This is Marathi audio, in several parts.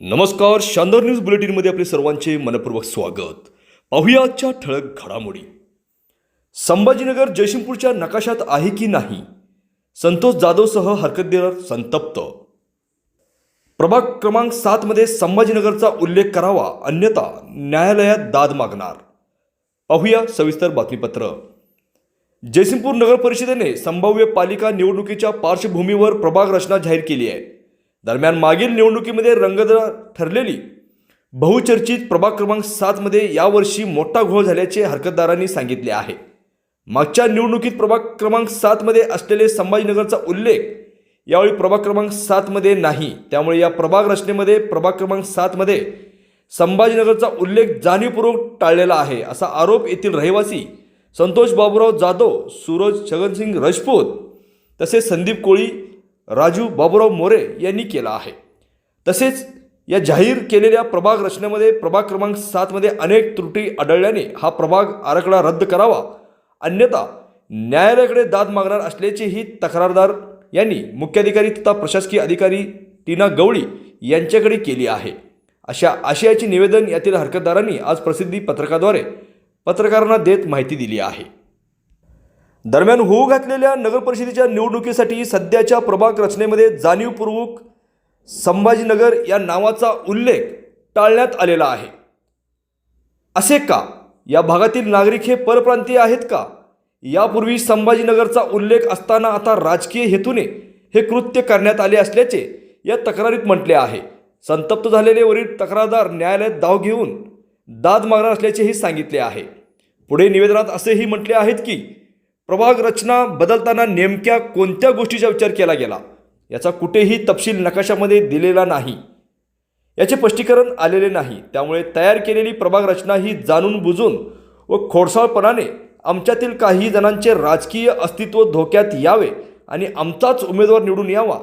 नमस्कार शानदार न्यूज बुलेटिनमध्ये आपले सर्वांचे मनपूर्वक स्वागत. पाहूया आजच्या ठळक घडामोडी. संभाजीनगर जयसिंगपूरच्या नकाशात आहे की नाही? संतोष जाधवसह हरकतदार संतप्त. प्रभाग क्रमांक सातमध्ये संभाजीनगरचा उल्लेख करावा अन्यथा न्यायालयात दाद मागणार. पाहूया सविस्तर बातमीपत्र. जयसिंगपूर नगर परिषदेने संभाव्य पालिका निवडणुकीच्या पार्श्वभूमीवर प्रभाग रचना जाहीर केली आहे. दरम्यान मागील निवडणुकीमध्ये रंगतदार ठरलेली बहुचर्चित प्रभाग क्रमांक सातमध्ये यावर्षी मोठा घोळ झाल्याचे हरकतदारांनी सांगितले आहे. मागच्या निवडणुकीत प्रभाग क्रमांक सातमध्ये असलेले संभाजीनगरचा उल्लेख यावेळी प्रभाग क्रमांक सातमध्ये नाही. त्यामुळे या प्रभाग रचनेमध्ये प्रभाग क्रमांक सातमध्ये संभाजीनगरचा उल्लेख जाणीवपूर्वक टाळलेला आहे असा आरोप येथील रहिवासी संतोष बाबूराव जाधव सूरज छगनसिंग राजपूत तसेच संदीप कोळी राजू बाबूराव मोरे यांनी केला आहे. तसेच या जाहीर केलेल्या प्रभाग रचनेमध्ये प्रभाग क्रमांक सातमध्ये अनेक त्रुटी आढळल्याने हा प्रभाग आराखडा रद्द करावा. अन्यथा न्यायालयाकडे दाद मागणार असल्याचेही तक्रारदार यांनी मुख्याधिकारी तथा प्रशासकीय अधिकारी टीना गवळी यांच्याकडे केली आहे. अशा आशयाचे निवेदन यातील हरकतदारांनी आज प्रसिद्धी पत्रकाद्वारे पत्रकारांना देत माहिती दिली आहे. दरम्यान होऊ घातलेल्या नगरपरिषदेच्या निवडणुकीसाठी सध्याच्या प्रभाग रचनेमध्ये जाणीवपूर्वक संभाजीनगर या नावाचा उल्लेख टाळण्यात आलेला आहे. असे का? या भागातील नागरिक हे परप्रांतीय आहेत का? यापूर्वी संभाजीनगरचा उल्लेख असताना आता राजकीय हेतूने हे कृत्य करण्यात आले असल्याचे या तक्रारीत म्हटले आहे. संतप्त झालेले वरील तक्रारदार न्यायालयात दाव घेऊन दाद मागणार असल्याचेही सांगितले आहे. पुढे निवेदनात असेही म्हटले आहेत की प्रभाग रचना बदलताना नेमक्या कोणत्या गोष्टीचा विचार केला गेला? याचा कुठेही तपशील नकाशामध्ये दिलेला नाही. याचे स्पष्टीकरण आलेले नाही. त्यामुळे तयार केलेली प्रभाग रचना ही जाणून बुजून व खोडसाळपणाने आमच्यातील काही जणांचे राजकीय अस्तित्व धोक्यात यावे आणि आमचाच उमेदवार निवडून यावा.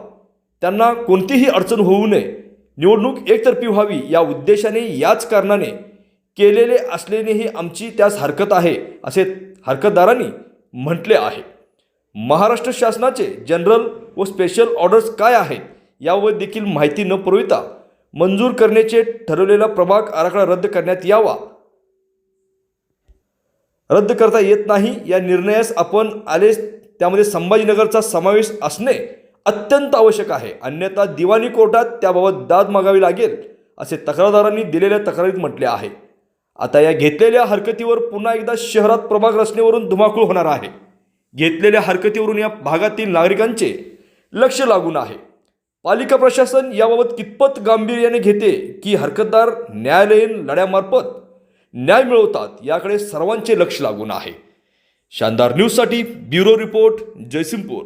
त्यांना कोणतीही अडचण होऊ नये. निवडणूक एकतर्फी व्हावी या उद्देशाने याच कारणाने केलेले असल्यानेही आमची त्यास हरकत आहे असे हरकतदारांनी म्हटले आहे. महाराष्ट्र शासनाचे जनरल व स्पेशल ऑर्डर्स काय आहेत यावर देखील माहिती न पुरविता मंजूर करण्याचे ठरवलेला प्रभाग आराखडा रद्द करण्यात यावा. रद्द करता येत नाही या निर्णयास आपण आले त्यामध्ये संभाजीनगरचा समावेश असणे अत्यंत आवश्यक आहे. अन्यथा दिवाणी कोर्टात त्याबाबत दाद मागावी लागेल असे तक्रारदारांनी दिलेल्या तक्रारीत म्हटले आहे. आता या घेतलेल्या हरकतीवर पुन्हा एकदा शहरात प्रभाग रचनेवरून धुमाकूळ होणार आहे. घेतलेल्या हरकतीवरून या भागातील नागरिकांचे लक्ष लागून आहे. पालिका प्रशासन याबाबत कितपत गांभीर्याने घेते की हरकतदार न्यायालयीन लढ्यामार्फत न्याय मिळवतात याकडे सर्वांचे लक्ष लागून आहे. शानदार न्यूजसाठी ब्युरो रिपोर्ट जयसिंगपूर.